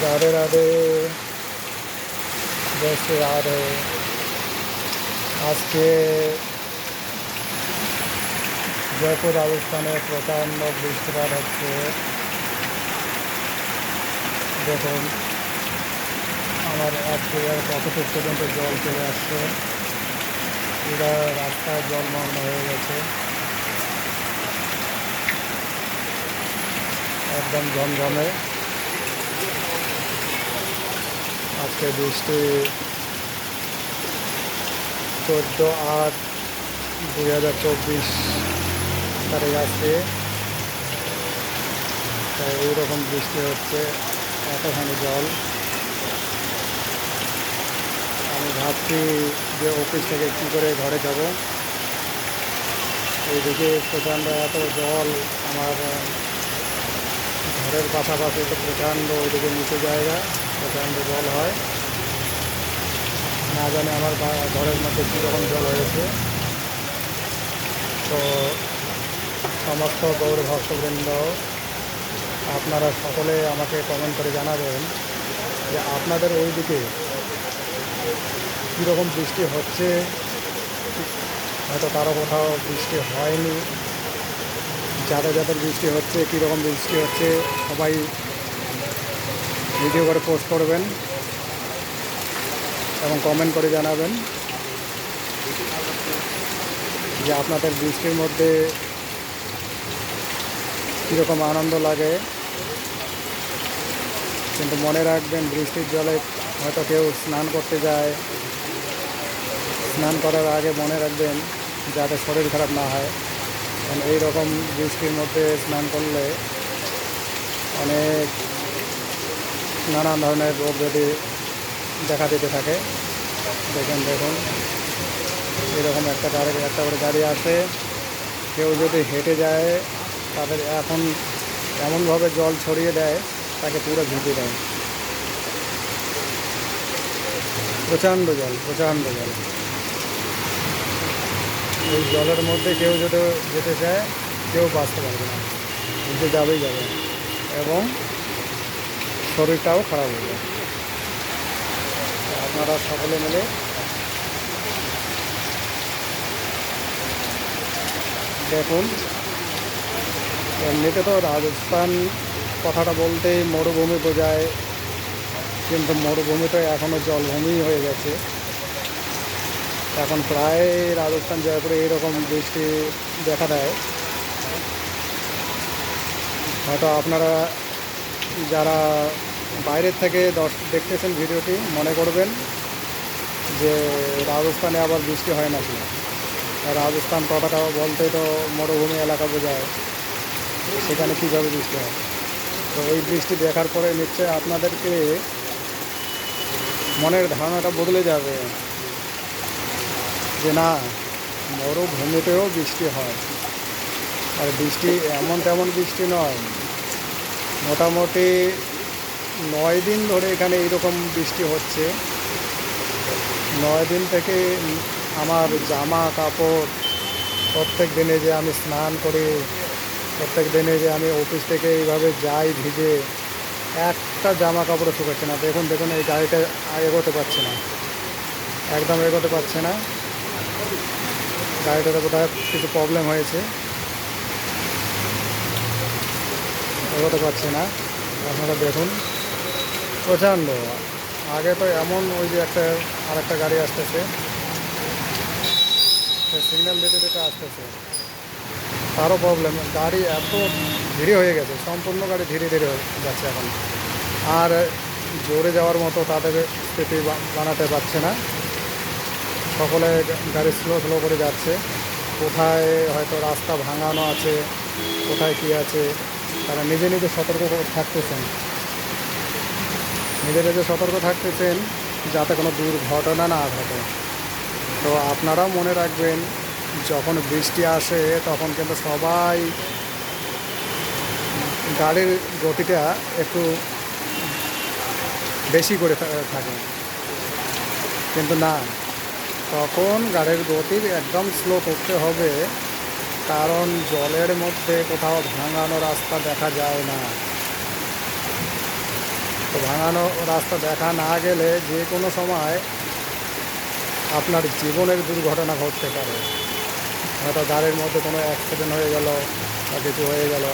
राधे राधे जय श्री राधे আজকে জয়পুর রাজস্থানে প্রচণ্ড বৃষ্টিপাত হচ্ছে দেখুন আমার এক জায়গায় কতটুক পর্যন্ত জল চলে আসছে পুরো রাস্তায় জলমগ্ন হয়ে গেছে একদম ঝমঝমে আজকে বৃষ্টি চোদ্দ আট দুই হাজার চব্বিশ তারিখ আজকে তাই এইরকম বৃষ্টি হচ্ছে এতখানি জল আমি ভাবছি যে অফিস থেকে কী করে ঘরে যাব এইদিকে প্রচণ্ড এত জল আমার ঘরের পাশাপাশি তো প্রচণ্ড ওইদিকে নিচু জায়গা প্রচণ্ড জল হয়। না জানি আমার ঘরের মধ্যে কীরকম জল হয়েছে। তো সমস্ত গৌর ভক্তবৃন্দ, আপনারা সকলে আমাকে কমেন্ট করে জানাবেন যে আপনাদের ওইদিকে কীরকম বৃষ্টি হচ্ছে? হয়তো কারও কোথাও বৃষ্টি হয়নি। যাদের যাদের বৃষ্টি হচ্ছে কীরকম বৃষ্টি হচ্ছে সবাই ভিডিও করে পোস্ট করবেন এবং কমেন্ট করে জানাবেন যে আপনাদের বৃষ্টির মধ্যে কীরকম আনন্দ লাগে কিন্তু মনে রাখবেন বৃষ্টির জলে হয়তো কেউ স্নান করতে যায় স্নান করার আগে মনে রাখবেন যাতে শরীর খারাপ না হয় কারণ এই রকম বৃষ্টির মধ্যে স্নান করলে অনেক নানান ধরনের রোগ যদি দেখা দিতে থাকে, দেখুন দেখুন। এরকম একটা গাড়ি, একটা করে গাড়ি আসে কেউ যদি হেঁটে যায়, তাদের এখন এমনভাবে জল ছড়িয়ে দেয়, তাকে পুরো ভিজে দেয়। প্রচণ্ড জল প্রচণ্ড জল। এই জলের মধ্যে কেউ যদি যেতে চায়, কেউ বাঁচতে পারবে না। ভিজে যাবেই যাবে। এবং শরীরটাও খারাপ হয়ে তো আপনারা সকলে মিলে দেখুন। এমনিতে তো রাজস্থান কথাটা বলতেই মরুভূমি বোঝায়, কিন্তু মরুভূমিটা এখনও জলভূমি হয়ে গেছে। এখন প্রায় রাজস্থান, জয়পুরে এইরকম বৃষ্টি দেখা দেয়। হয়তো আপনারা যারা বাইরের থেকে দর্শ, দেখতেছেন ভিডিওটি, মনে করবেন যে রাজস্থানে আবার বৃষ্টি হয় নাকি? রাজস্থান কথাটা বলতে তো মরুভূমি এলাকা বোঝায়, সেখানে কীভাবে বৃষ্টি হয়? তো এই বৃষ্টি দেখার পরে নিশ্চয় আপনাদেরকে মনের ধারণাটা বদলে যাবে। যে না মরুভূমিতেও বৃষ্টি হয়। আর বৃষ্টি এমন তেমন বৃষ্টি নয়। মোটামুটি নয় দিন ধরে এখানে এইরকম বৃষ্টি হচ্ছে। নয় দিন থেকে আমার জামা কাপড় প্রত্যেক দিনে যে আমি স্নান করি, প্রত্যেক দিনে যে আমি অফিস থেকে এইভাবে যাই ভিজে, একটা জামা কাপড়ও শুকাচ্ছে না। দেখুন দেখুন, এই গাড়িটা এগোতে পারছে না। একদম এগোতে পারছে না। গাড়িটাতে বোধহয় কিছু প্রবলেম হয়েছে। এগোতে পারছে না। আপনারা দেখুন। প্রচণ্ড আগে তো এমন ওই যে একটা আর একটা গাড়ি আসতেছে। সিগন্যাল দিতে দিতে আসতেছে। তারও প্রবলেম গাড়ি এত ধীরে হয়ে গেছে। সম্পূর্ণ গাড়ি ধীরে ধীরে যাচ্ছে এখন। আর জোরে যাওয়ার মতো তাদের স্থিতি বানাতে পারছে না। সকলে গাড়ি স্লো স্লো করে যাচ্ছে। কোথায় হয়তো রাস্তা ভাঙানো আছে, কোথায় কী আছে, তারা নিজে নিজে সতর্ক থাকতেছেন। নিজে নিজে সতর্ক থাকতেছেন যাতে কোনো দুর্ঘটনা না ঘটে। তো আপনারাও মনে রাখবেন, যখন বৃষ্টি আসে তখন কিন্তু সবাই গাড়ির গতিটা একটু বেশি করে থাকে কিন্তু না তখন গাড়ির গতি একদম স্লো করতে হবে, কারণ জলের মধ্যে কোথাও ভাঙানো রাস্তা দেখা যায় না। তো ভাঙানো রাস্তা দেখা না গেলে যে কোনো সময় আপনার জীবনের দুর্ঘটনা ঘটতে পারে। হয়তো গাড়ির মধ্যে কোনো অ্যাক্সিডেন্ট হয়ে গেল বা কিছু হয়ে গেল।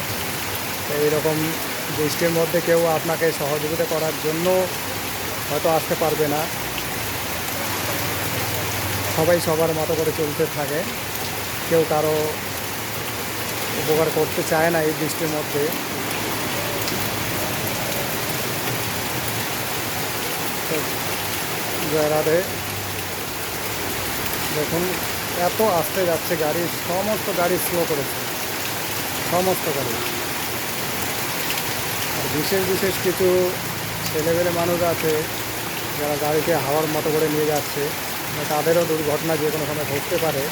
এইরকম বৃষ্টির মধ্যে কেউ আপনাকে সহযোগিতা করার জন্য হয়তো আসতে পারবে না। সবাই সবার মতো করে চলতে থাকে। কেউ কারও উপকার করতে চায় না এই বৃষ্টির মধ্যে। জায়গাতে দেখুন, এত আস্তে যাচ্ছে গাড়ি, সমস্ত গাড়ি স্লো করেছে। সমস্ত গাড়ি। আর বিশেষ বিশেষ কিছু ছেলেবেলে মানুষ আছে, যারা গাড়িকে হাওয়ার মতো করে নিয়ে যাচ্ছে। তাদেরও দুর্ঘটনা যে কোনো সময় ঘটতে পারে।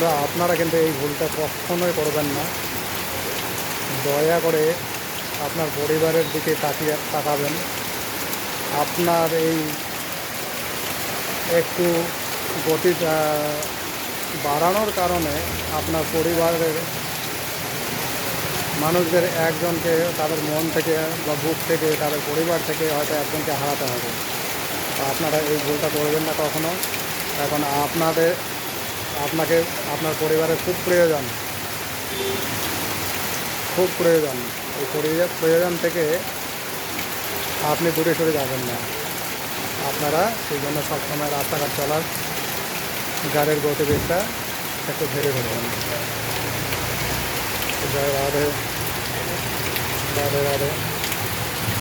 তো আপনারা কিন্তু এই ভুলটা কখনোই করবেন না। দয়া করে আপনার পরিবারের দিকে তাকিয়ে তাকাবেন। আপনার এই একটু গতি বাড়ানোর কারণে আপনার পরিবারের মানুষদের একজনকে তাদের মন থেকে বা বুক থেকে, তাদের পরিবার থেকে হয়তো একজনকে হারাতে হবে। আপনারা এই ভুলটা করবেন না কখনো। এখন আপনাদের, আপনাকে, আপনার পরিবারের খুব প্রয়োজন। খুব প্রয়োজন। এই প্রয়োজন থেকে আপনি দূরে সরে যাবেন না। আপনারা সেই জন্য সবসময় রাস্তাঘাট চলার গাড়ির গতিবেগটা একটু ধীরে ধরবেন জয় রাধে। রাধে রাধে।